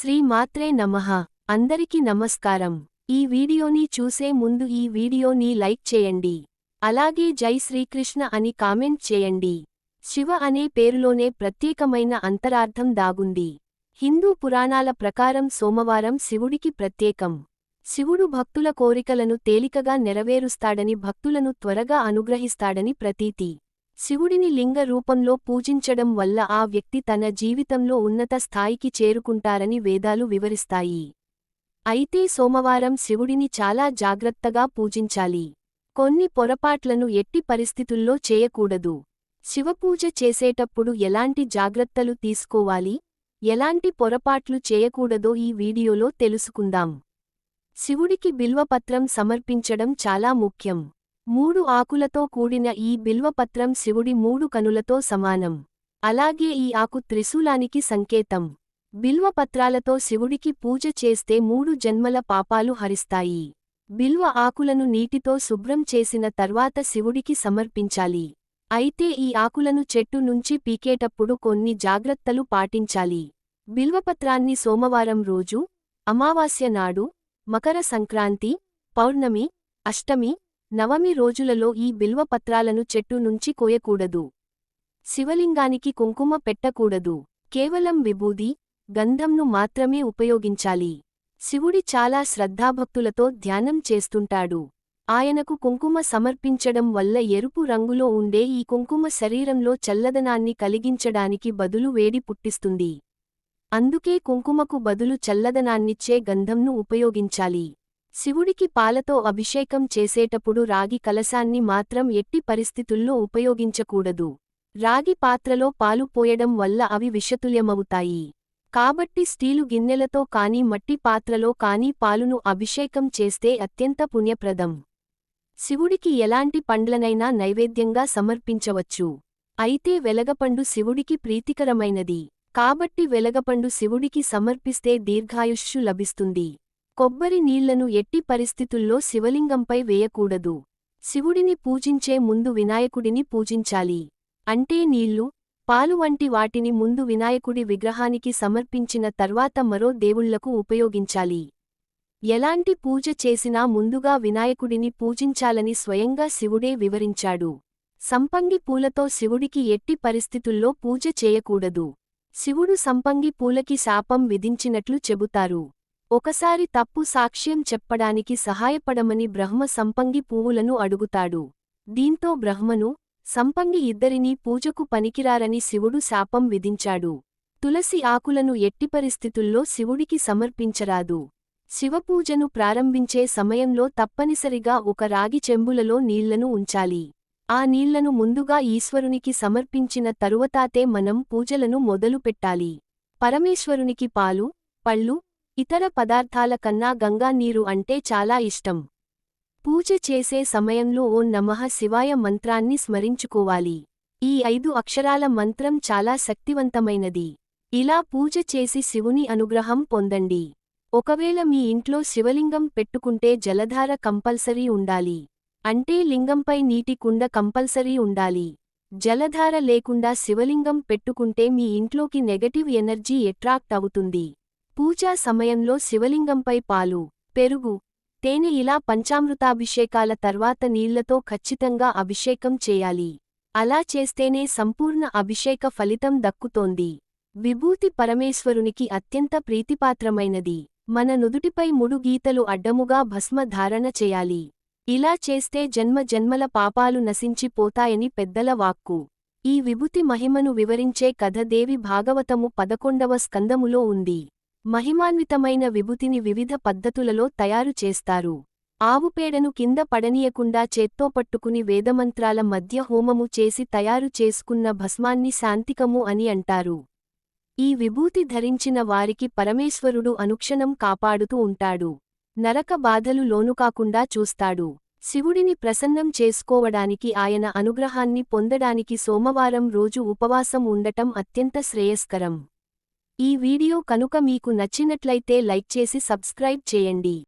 శ్రీ మాత్రే నమః. అందరికి నమస్కారం. ఈ వీడియోని చూసే ముందు ఈ వీడియోని లైక్ చేయండి. అలాగే జై శ్రీకృష్ణ అని కామెంట్ చేయండి. శివ అనే పేరులోనే ప్రత్యేకమైన అంతరార్థం దాగుంది. హిందూ పురాణాల ప్రకారం సోమవారం శివుడికి ప్రత్యేకం. శివుడు భక్తుల కోరికలను తేలికగా నెరవేరుస్తాడని భక్తులను త్వరగా అనుగ్రహిస్తాడని ప్రతీతి. శివుడిని లింగ రూపంలో పూజించడం వల్ల ఆ వ్యక్తి తన జీవితంలో ఉన్నత స్థాయికి చేరుకుంటారని వేదాలు వివరిస్తాయి. అయితే సోమవారం శివుడిని చాలా జాగ్రత్తగా పూజించాలి. కొన్ని పొరపాట్లను ఎట్టి పరిస్థితుల్లో చేయకూడదు. శివపూజ చేసేటప్పుడు ఎలాంటి జాగ్రత్తలు తీసుకోవాలి? ఎలాంటి పొరపాట్లు చేయకూడదో ఈ వీడియోలో తెలుసుకుందాం. శివుడికి బిల్వపత్రం సమర్పించడం చాలా ముఖ్యం. మూడు ఆకులతో కూడిన ఈ బిల్వపత్రం శివుడి మూడు కనులతో సమానం. అలాగే ఈ ఆకు త్రిశూలానికి సంకేతం. బిల్వపత్రాలతో శివుడికి పూజ చేస్తే మూడు జన్మల పాపాలు హరిస్తాయి. బిల్వ ఆకులను నీటితో శుభ్రం చేసిన తర్వాత శివుడికి సమర్పించాలి. అయితే ఈ ఆకులను చెట్టు నుంచి పీకేటప్పుడు కొన్ని జాగ్రత్తలు పాటించాలి. బిల్వపత్రాన్ని సోమవారం రోజు అమావాస్య నాడు మకర సంక్రాంతి పౌర్ణమి అష్టమి నవమి రోజులలో ఈ బిల్వపత్రాలను చెట్టు నుంచి కోయకూడదు. శివలింగానికి కుంకుమ పెట్టకూడదు. కేవలం విభూది గంధంను మాత్రమే ఉపయోగించాలి. శివుడి చాలా శ్రద్ధాభక్తులతో ధ్యానం చేస్తుంటాడు. ఆయనకు కుంకుమ సమర్పించడం వల్ల ఎరుపు రంగులో ఉండే ఈ కుంకుమ శరీరంలో చల్లదనాన్ని కలిగించడానికి బదులు వేడి పుట్టిస్తుంది. అందుకే కుంకుమకు బదులు చల్లదనాన్నిచ్చే గంధంను ఉపయోగించాలి. శివుడికి పాలతో అభిషేకం చేసేటప్పుడు రాగి కలశాన్ని మాత్రం ఎట్టి పరిస్థితుల్లో ఉపయోగించకూడదు. రాగి పాత్రలో పాలు పోయడం వల్ల అవి విషతుల్యమవుతాయి. కాబట్టి స్టీలు గిన్నెలతో కాని మట్టి పాత్రలో కాని పాలును అభిషేకం చేస్తే అత్యంత పుణ్యప్రదం. శివుడికి ఎలాంటి పండ్లనైనా నైవేద్యంగా సమర్పించవచ్చు. అయితే వెలగపండు శివుడికి ప్రీతికరమైనది. కాబట్టి వెలగపండు శివుడికి సమర్పిస్తే దీర్ఘాయుష్షు లభిస్తుంది. కొబ్బరి నీళ్ళను ఎట్టి పరిస్థితుల్లో శివలింగంపై వేయకూడదు. శివుడిని పూజించే ముందు వినాయకుడిని పూజించాలి. అంటే నీళ్ళు పాలు వంటి వాటిని ముందు వినాయకుడి విగ్రహానికి సమర్పించిన తర్వాత మరో దేవుళ్ళకు ఉపయోగించాలి. ఎలాంటి పూజ చేసినా ముందుగా వినాయకుడిని పూజించాలని స్వయంగా శివుడే వివరించాడు. సంపంగి పూలతో శివుడికి ఎట్టి పరిస్థితుల్లో పూజ చేయకూడదు. శివుడు సంపంగి పూలకి శాపం విధించినట్లు చెబుతారు. ఒకసారి తప్పు సాక్ష్యం చెప్పడానికి సహాయపడమని బ్రహ్మ సంపంగి పువ్వులను అడుగుతాడు. దీంతో బ్రహ్మను సంపంగి ఇద్దరినీ పూజకు పనికిరారని శివుడు శాపం విధించాడు. తులసి ఆకులను ఎట్టి పరిస్థితుల్లో శివుడికి సమర్పించరాదు. శివపూజను ప్రారంభించే సమయంలో తప్పనిసరిగా ఒక రాగి చెంబులలో నీళ్ళను ఉంచాలి. ఆ నీళ్ళను ముందుగా ఈశ్వరునికి సమర్పించిన తరువతాతే మనం పూజలను మొదలుపెట్టాలి. పరమేశ్వరునికి పాలు పళ్ళు ఇతర పదార్థాల కన్నా గంగా నీరు అంటే చాలా ఇష్టం. పూజ చేసే సమయంలో ఓ నమః శివాయ మంత్రాన్ని స్మరించుకోవాలి. ఈ ఐదు అక్షరాల మంత్రం చాలా శక్తివంతమైనది. ఇలా పూజ చేసి శివుని అనుగ్రహం పొందండి. ఒకవేళ మీ ఇంట్లో శివలింగం పెట్టుకుంటే జలధార కంపల్సరీ ఉండాలి. అంటే లింగంపై నీటి కుండ కంపల్సరీ ఉండాలి. జలధార లేకుండా శివలింగం పెట్టుకుంటే మీ ఇంట్లోకి నెగటివ్ ఎనర్జీ ఎట్రాక్ట్ అవుతుంది. పూజా సమయంలో శివలింగంపై పాలు పెరుగు తేనె ఇలా పంచామృతాభిషేకాల తర్వాత నీళ్ళతో ఖచ్చితంగా అభిషేకం చేయాలి. అలా చేస్తేనే సంపూర్ణ అభిషేక ఫలితం దక్కుతోంది. విభూతి పరమేశ్వరునికి అత్యంత ప్రీతిపాత్రమైనది. మన నుదుటిపై ముడు గీతలు అడ్డముగా భస్మ ధారణ చేయాలి. ఇలా చేస్తే జన్మ జన్మల పాపాలు నశించిపోతాయని పెద్దల వాక్కు. ఈ విభూతి మహిమను వివరించే కథ దేవి భాగవతము పదకొండవ స్కందములో ఉంది. మహిమాన్వితమైన విభుతిని వివిధ పద్ధతులలో తయారు చేస్తారు. ఆవుపేడను కింద పడనీయకుండా చేత్తో పట్టుకుని వేదమంత్రాల మధ్య హోమము చేసి తయారు చేసుకున్న భస్మాన్ని శాంతికము అని అంటారు. ఈ విభూతి ధరించిన వారికి పరమేశ్వరుడు అనుక్షణం కాపాడుతూ ఉంటాడు. నరక బాధలు లోనుకాకుండా చూస్తాడు. శివుడిని ప్రసన్నం చేసుకోవడానికి ఆయన అనుగ్రహాన్ని పొందడానికి సోమవారం రోజు ఉపవాసం ఉండటం అత్యంత శ్రేయస్కరం. ఈ వీడియో కనుక మీకు నచ్చినట్లయితే లైక్ చేసి సబ్స్క్రైబ్ చేయండి.